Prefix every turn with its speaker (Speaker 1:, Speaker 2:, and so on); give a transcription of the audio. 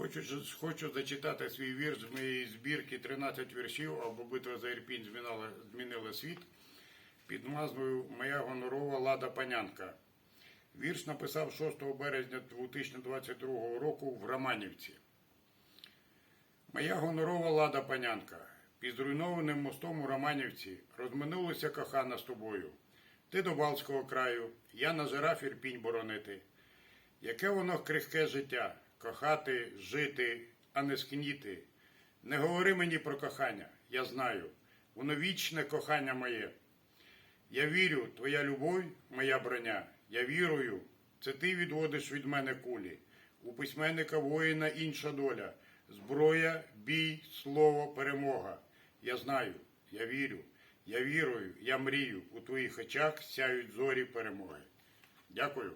Speaker 1: хочу, хочу зачитати свій вірш з моєї збірки 13 віршів або битва за Ірпінь змінила, змінила світ під назвою Моя гонорова лада панянка. Вірш написав 6 березня 2022 року в Романівці. Моя гонорова лада панянка. Під зруйнованим мостом у Романівці розминулася кохана з тобою. Ти до Балтського краю, я на жираф Ірпінь боронити. Яке воно крихке життя, кохати, жити, а не скніти. Не говори мені про кохання, я знаю, воно вічне кохання моє. Я вірю, твоя любов, моя броня. Я вірую, це ти відводиш від мене кулі. У письменника воїна інша доля. Зброя, бій, слово, перемога. Я знаю, я вірю, я вірую, я мрію. У твоїх очах сяють зорі перемоги. Дякую.